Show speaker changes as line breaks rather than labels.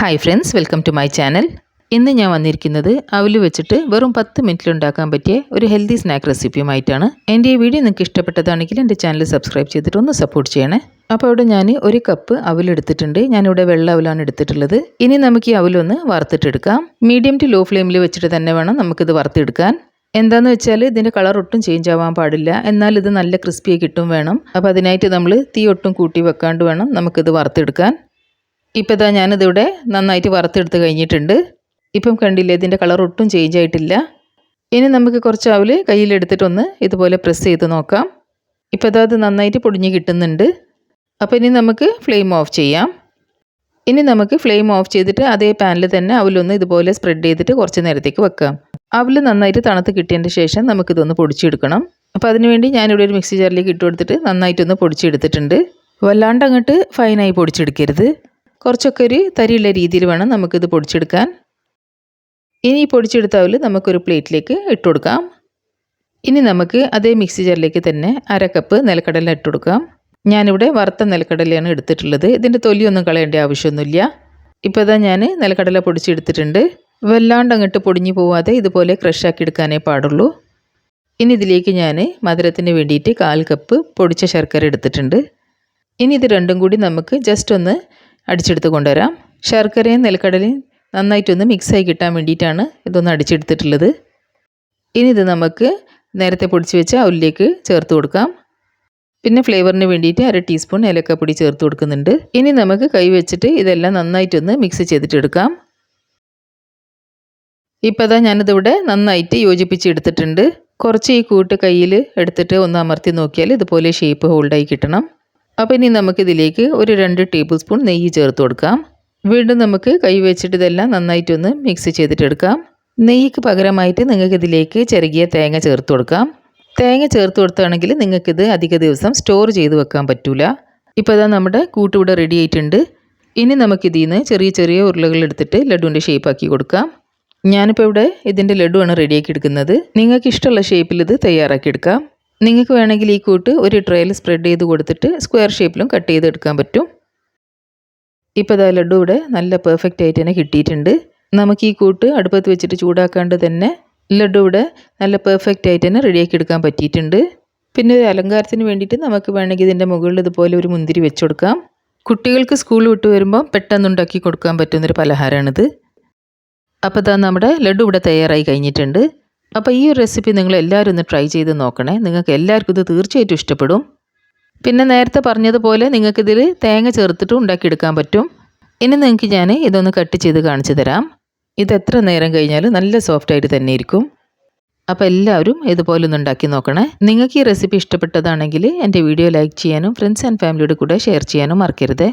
Hi friends welcome to my channel ഇന്ന് ഞാൻ വന്നിരിക്കുന്നത് അവൽ വെച്ചിട്ട് വെറും പത്ത് മിനിറ്റിൽ ഉണ്ടാക്കാൻ പറ്റിയ ഒരു ഹെൽത്തി സ്നാക്ക് റെസിപ്പിയുമായിട്ടാണ് എന്റെ ഈ വീഡിയോ നിങ്ങൾക്ക് ഇഷ്ടപ്പെട്ടതാണെങ്കിൽ എന്റെ ചാനൽ സബ്സ്ക്രൈബ് ചെയ്തിട്ട് ഒന്ന് സപ്പോർട്ട് ചെയ്യണേ. അപ്പോൾ ഇവിടെ ഞാൻ ഒരു കപ്പ് അവലെടുത്തിട്ടുണ്ട് ഞാനിവിടെ വെള്ള അവലാണ് എടുത്തിട്ടുള്ളത്. ഇനി നമുക്ക് ഈ അവലൊന്ന് വറുത്തിട്ടെടുക്കാം. മീഡിയം ടു ലോ ഫ്ലെയിമിൽ വെച്ചിട്ട് തന്നെ വേണം നമുക്കിത് വറുത്തെടുക്കാൻ എന്താന്ന് വെച്ചാൽ ഇതിന്റെ കളർ ഒട്ടും ചേഞ്ച് ആവാൻ പാടില്ല. എന്നാൽ ഇത് നല്ല ക്രിസ്പിയായി കിട്ടും വേണം. അപ്പോൾ അതിനായിട്ട് നമ്മൾ തീ ഒട്ടും കൂട്ടി വെക്കാണ്ട് വേണം നമുക്കിത് വറുത്തെടുക്കാൻ ഇപ്പോൾ ഇതാ ഞാനിതിവിടെ നന്നായിട്ട് വറുത്തെടുത്ത് കഴിഞ്ഞിട്ടുണ്ട്. ഇപ്പം കണ്ടില്ലേ ഇതിന്റെ കളർ ഒട്ടും ചേഞ്ച് ആയിട്ടില്ല. ഇനി നമുക്ക് കുറച്ച് അവൽ കയ്യിലെടുത്തിട്ടൊന്ന് ഇതുപോലെ പ്രസ് ചെയ്ത് നോക്കാം. ഇപ്പോൾ ഇതാ അത് നന്നായിട്ട് പൊടിഞ്ഞ് കിട്ടുന്നുണ്ട്. അപ്പോൾ ഇനി നമുക്ക് ഫ്ലെയിം ഓഫ് ചെയ്യാം. ഇനി നമുക്ക് ഫ്ലെയിം ഓഫ് ചെയ്തിട്ട് അതേ പാനിൽ തന്നെ അവലൊന്ന് ഇതുപോലെ സ്പ്രെഡ് ചെയ്തിട്ട് കുറച്ച് നേരത്തേക്ക് വെക്കാം. അവൽ നന്നായിട്ട് തണുത്ത് കിട്ടിയതിന്റെ ശേഷം നമുക്കിതൊന്ന് പൊടിച്ചെടുക്കണം. അപ്പോൾ അതിനുവേണ്ടി ഞാനിവിടെ ഒരു മിക്സി ജാറിലേക്ക് ഇട്ട് കൊടുത്തിട്ട് നന്നായിട്ടൊന്ന് പൊടിച്ചെടുത്തിട്ടുണ്ട്. വല്ലാണ്ട് അങ്ങോട്ട് ഫൈനായി പൊടിച്ചെടുക്കരുത്. കുറച്ചൊക്കെ ഒരു തരിയുള്ള രീതിയിൽ വേണം നമുക്കിത് പൊടിച്ചെടുക്കാൻ. ഇനി ഈ പൊടിച്ചെടുത്ത അവൽ നമുക്കൊരു പ്ലേറ്റിലേക്ക് ഇട്ട് കൊടുക്കാം. ഇനി നമുക്ക് അതേ മിക്സി ജാറിലേക്ക് തന്നെ അര കപ്പ് നിലക്കടല ഇട്ട് കൊടുക്കാം. ഞാനിവിടെ വറുത്ത നിലക്കടലയാണ് എടുത്തിട്ടുള്ളത്. ഇതിന്റെ തൊലിയൊന്നും കളയേണ്ട ആവശ്യമൊന്നുമില്ല. ഇപ്പോൾ ഇതാ ഞാൻ നിലക്കടല പൊടിച്ചെടുത്തിട്ടുണ്ട്. വല്ലാണ്ട് അങ്ങോട്ട് പൊടിഞ്ഞു പോവാതെ ഇതുപോലെ ക്രഷാക്കി എടുക്കാനേ പാടുള്ളൂ. ഇനി ഇതിലേക്ക് ഞാൻ മധുരത്തിന് വേണ്ടിയിട്ട് കാൽ കപ്പ് പൊടിച്ച ശർക്കര എടുത്തിട്ടുണ്ട്. ഇനി ഇത് രണ്ടും കൂടി നമുക്ക് ജസ്റ്റ് ഒന്ന് അടിച്ചെടുത്ത് കൊണ്ടുവരാം. ശർക്കരയും നിലക്കടലയും നന്നായിട്ടൊന്ന് മിക്സായി കിട്ടാൻ വേണ്ടിയിട്ടാണ് ഇതൊന്ന് അടിച്ചെടുത്തിട്ടുള്ളത്. ഇനി ഇത് നമുക്ക് നേരത്തെ പൊടിച്ച് വെച്ച അവലിലേക്ക് ചേർത്ത് കൊടുക്കാം. പിന്നെ ഫ്ലേവറിന് വേണ്ടിയിട്ട് അര ടീസ്പൂൺ ഏലക്കപ്പൊടി ചേർത്ത് കൊടുക്കുന്നുണ്ട്. ഇനി നമുക്ക് കൈ വെച്ചിട്ട് ഇതെല്ലാം നന്നായിട്ടൊന്ന് മിക്സ് ചെയ്തിട്ടെടുക്കാം. ഇപ്പോൾ അതാ ഞാനിതിവിടെ നന്നായിട്ട് യോജിപ്പിച്ച് എടുത്തിട്ടുണ്ട്. കുറച്ച് ഈ കൂട്ട് കയ്യിൽ എടുത്തിട്ട് ഒന്ന് അമർത്തി നോക്കിയാൽ ഇതുപോലെ ഷേപ്പ് ഹോൾഡായി കിട്ടണം. അപ്പോൾ ഇനി നമുക്കിതിലേക്ക് ഒരു രണ്ട് ടേബിൾ സ്പൂൺ നെയ്യ് ചേർത്ത് കൊടുക്കാം. വീണ്ടും നമുക്ക് കൈ വെച്ചിട്ട് ഇതെല്ലാം നന്നായിട്ടൊന്ന് മിക്സ് ചെയ്തിട്ടെടുക്കാം നെയ്യ്ക്ക് പകരമായിട്ട് നിങ്ങൾക്ക് ഇതിലേക്ക് ചെറുകിയ തേങ്ങ ചേർത്ത് കൊടുക്കാം. തേങ്ങ ചേർത്ത് കൊടുത്താണെങ്കിൽ നിങ്ങൾക്കിത് അധിക ദിവസം സ്റ്റോർ ചെയ്ത് വെക്കാൻ പറ്റൂല. ഇപ്പോൾ അതാ നമ്മുടെ കൂട്ടുകൂടെ റെഡി ആയിട്ടുണ്ട്. ഇനി നമുക്കിതിൽ നിന്ന് ചെറിയ ചെറിയ ഉരുളകൾ എടുത്തിട്ട് ലഡുവിന്റെ ഷേപ്പാക്കി കൊടുക്കാം. ഞാനിപ്പോൾ ഇവിടെ ഇതിന്റെ ലഡുവാണ് റെഡിയാക്കി എടുക്കുന്നത്. നിങ്ങൾക്ക് ഇഷ്ടമുള്ള ഷേപ്പിൽ ഇത് തയ്യാറാക്കി എടുക്കാം. നിങ്ങൾക്ക് വേണമെങ്കിൽ ഈ കൂട്ട് ഒരു ട്രേയിൽ സ്പ്രെഡ് ചെയ്ത് കൊടുത്തിട്ട് സ്ക്വയർ ഷേപ്പിലും കട്ട് ചെയ്ത് എടുക്കാൻ പറ്റും. ഇപ്പോൾ ഇതാ ലഡു ഇവിടെ നല്ല പെർഫെക്റ്റ് ആയിട്ട് തന്നെ കിട്ടിയിട്ടുണ്ട്. നമുക്ക് ഈ കൂട്ട് അടുപ്പത്ത് വെച്ചിട്ട് ചൂടാക്കാണ്ട് തന്നെ ലഡു ഇവിടെ നല്ല പെർഫെക്റ്റ് ആയിട്ട് തന്നെ റെഡിയാക്കി എടുക്കാൻ പറ്റിയിട്ടുണ്ട്. പിന്നെ ഒരു അലങ്കാരത്തിന് വേണ്ടിയിട്ട് നമുക്ക് വേണമെങ്കിൽ ഇതിന്റെ മുകളിൽ ഇതുപോലെ ഒരു മുന്തിരി വെച്ച് കൊടുക്കാം. കുട്ടികൾക്ക് സ്കൂൾ വിട്ട് വരുമ്പോൾ പെട്ടെന്ന് ഉണ്ടാക്കി കൊടുക്കാൻ പറ്റുന്നൊരു പലഹാരമാണിത് അപ്പോൾ ഇതാ നമ്മുടെ ലഡു ഇവിടെ തയ്യാറായി കഴിഞ്ഞിട്ടുണ്ട്. അപ്പോൾ ഈ ഒരു റെസിപ്പി നിങ്ങൾ എല്ലാവരും ഒന്ന് ട്രൈ ചെയ്ത് നോക്കണേ. നിങ്ങൾക്ക് എല്ലാവർക്കും ഇത് തീർച്ചയായിട്ടും ഇഷ്ടപ്പെടും. പിന്നെ നേരത്തെ പറഞ്ഞതുപോലെ നിങ്ങൾക്കിതിൽ തേങ്ങ ചേർത്തിട്ട് ഉണ്ടാക്കിയെടുക്കാൻ പറ്റും. ഇനി നിങ്ങൾക്ക് ഞാൻ ഇതൊന്ന് കട്ട് ചെയ്ത് കാണിച്ചു തരാം. ഇത് എത്ര നേരം കഴിഞ്ഞാലും നല്ല സോഫ്റ്റ് ആയിട്ട് തന്നെ ഇരിക്കും. അപ്പോൾ എല്ലാവരും ഇതുപോലെ ഒന്ന് ഉണ്ടാക്കി നോക്കണേ. നിങ്ങൾക്ക് ഈ റെസിപ്പി ഇഷ്ടപ്പെട്ടതാണെങ്കിൽ എന്റെ വീഡിയോ ലൈക്ക് ചെയ്യാനും ഫ്രണ്ട്സ് ആൻഡ് ഫാമിലിയുടെ കൂടെ ഷെയർ ചെയ്യാനും മറക്കരുത്.